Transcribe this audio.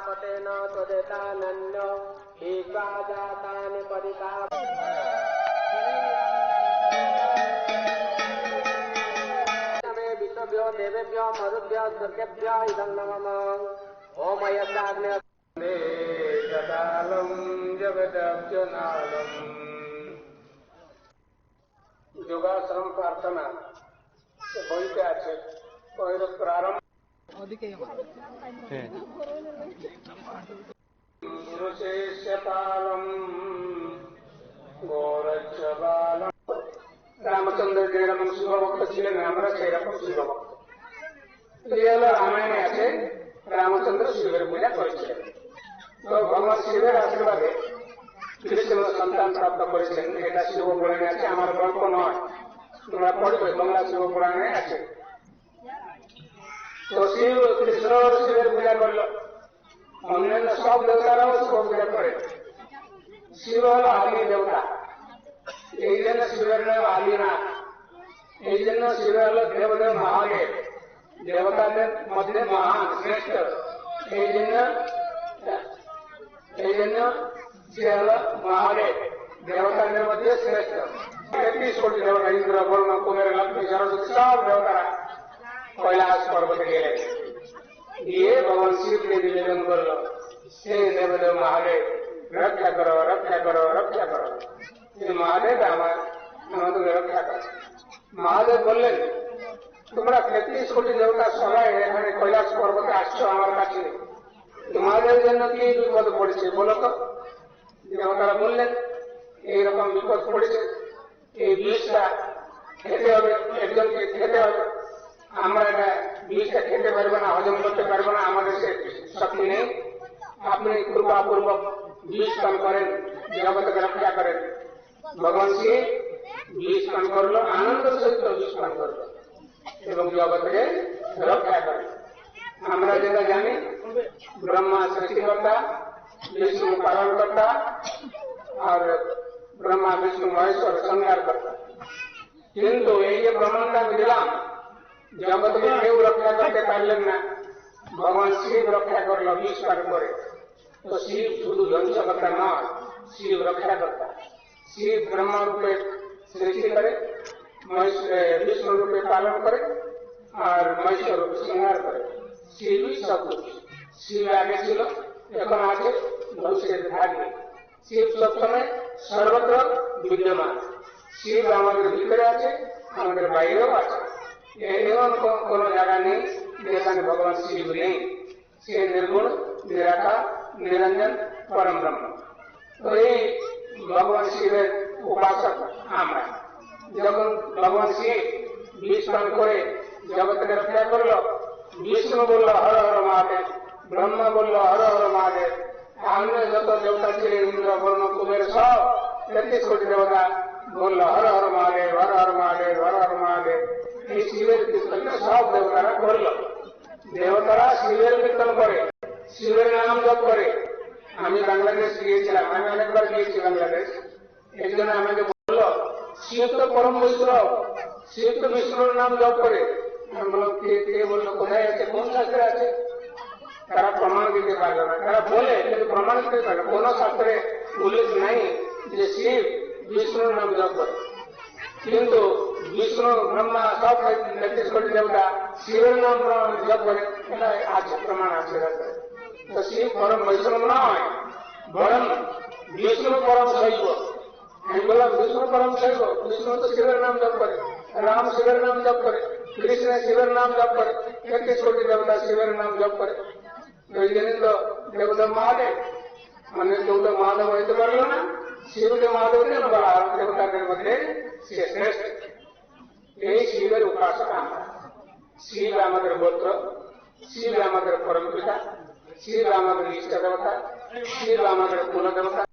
प्रजापतेन त्वदितानन्यो ईश्वा जातानि परिता मे विश्वभ्यो देवेभ्यो मरुभ्यो स्वर्गेभ्यो इदं नमः ॐ यस्याग्ने জটালম জগদব্জনালম যোগাশ্রম প্রার্থনা সে বইতে আছে বইয়ের প্রারম্ভ গৌরচ্ছবালম রামচন্দ্র যেরকম শিবভক্ত ছিলেন আমরা সেই রকম শিবভক্ত রামায়ণে আছে রামচন্দ্র শিবের পূজা করেছিলেন। তো ভগবান শিবের আশীর্বাদে কৃষ্ণ সন্তান প্রাপ্ত করেছেন। এটা শিব পুরাণে আছে আমার গল্প নয়। তোমরা পড়বে বাংলা শিব পুরাণে আছে। তো শিব কৃষ্ণ শিবের পূজা করলো অন্যান্য সব দেবতারাও শিব পূজা করে শিব হল আদি দেবতা এই জন্য শিবের নাম আদিনাথ এই জন্য শিব হল দেবদেব মহাদেব দেবতাদের মধ্যে মহান শ্রেষ্ঠ এই জন্য এই জন্য সে হল মহাদেব দেবতাদের মধ্যে শ্রেষ্ঠ তেত্রিশ কোটি দেবতা ইন্দ্র বর্ণ কুমের লক্ষ্মী সরস্বতী সব দেবতারা কৈলাস পর্বতে গেলেন। গিয়ে ভগবান শিবকে নিবেদন করল, হে দেবদেব মহাদেব, রক্ষা করো রক্ষা করো রক্ষা করো। এই মহাদেব আমার আমাদের রক্ষা করো। মহাদেব বললেন, তোমরা তেত্রিশ কোটি দেবতা সবাই এখানে কৈলাস পর্বতে আসছো আমার কাছে। তোমাদের জন্য কি বিপদ পড়েছে বলো তো? দেবতারা বললেন, এইরকম বিপদ পড়েছে। এই বিষটা খেতে হবে, একজনকে খেতে হবে। আমরা এটা বিষটা খেতে পারবো না হজম করতে পারবো না আমাদের সে শক্তি নেই আপনি কৃপাপূর্বক বিষ পান করেন জগৎকে রক্ষা করেন ভগবান শিব বিষ পান করলো আনন্দ সহিত বিষ পান করলো এবং জগৎকে রক্ষা করে আমরা যেটা জানি ব্রহ্মা সৃষ্টিকর্তা বিষ্ণু পালনকর্তা আর ব্রহ্মা বিষ্ণু মহেশ্বর সংহার কর্তা কিন্তু এই যে ব্রহ্মাণ্ডটা আমি দিলাম জগৎকে কেউ রক্ষা করতে পারলেন না ভগবান শিব রক্ষা করলো বিষ পান করে তো শিব শুধু ধ্বংসকর্তা নয় শিব রক্ষা কর্তা শিব ব্রহ্মা রূপে সৃষ্টি করে বিষ্ণু রূপে পালন করে আর মহেশ্বর রূপে সংহার করে শিবই সব শিব আগে ছিল এখন আছে ভবিষ্যতে থাকবে শিব সবসময় সর্বত্র বিদ্যমান শিব আমাদের ভিতরে আছে আমাদের বাইরেও আছে এমন কোন জায়গা নেই। যেখানে ভগবান শিব নেই। সে নির্গুণ, নিরাকার, নিরঞ্জন পরম ব্রহ্ম তো এই ভগবান শিবের উপাসক আমরা। যখন ভগবান শিব পান করে জগৎকে রক্ষা করল, বিষ্ণু বলল, হর হর মহাদেব, ব্রহ্মা বলল, হর হর মহাদেব অন্য যত দেবতা ছিলেন ইন্দ্র, বর্ণ, কুবের সব তেত্রিশ কোটি দেবতা বলল, হর হর মহাদেব, হর হর মহাদেব, হর এই শিবের সব দেবতারা করল। দেবতারা শিবের কীর্তন করে, শিবের নাম জপ করে। আমি বাংলাদেশ গিয়েছিলাম, আমি অনেকবার গিয়েছি বাংলাদেশ। এই জন্য আমাকে বলল, শিব তো পরম বৈষ্ণব শিব তো বিষ্ণুর নাম জপ করে। আমি বললাম, কে কে বলল, কোথায় আছে, কোন শাস্ত্রে আছে? তারা প্রমাণ দিতে পারবে না। তারা বলে, কিন্তু প্রমাণ দিতে পারবে কোন শাস্ত্রে উল্লেখ নাই যে শিব বিষ্ণুর নাম জপ করে। ಇಂದು ವಿಷ್ಣು ಬ್ರಹ್ಮ ಸೋಪ ನಟಿಸಿಕೊಂಡಿದ್ದಾಗ ಶಿವನ ಜಪಡೆ ಆಚೆ ಪ್ರಮಾಣ ಆಚರಿಸಿದ್ದಾರೆ તો શિવ પરમ વૈષ્ણવ ના હોય પરમ વિષ્ણુ પરમ શૈવ એમ બોલા વિષ્ણુ પરમ શૈવ વિષ્ણુ તો શિવર નામ જપ કરે રામ શિવર નામ જપ કરે કૃષ્ણ શિવર નામ જપ કરે એટલી છોટી દેવતા શિવર નામ જપ કરે તો એને તો દેવતા મહાદેવ મને ચૌદ મહાદેવ હોય તો મળ્યો ને शिव के मार्ग में नंबर देवता के मध्य श्रेष्ठ। ये शिव के उपासक श्री राम के गोत्र, श्री राम के परम पिता श्री राम के इष्ट देवता श्री राम के कुल देवता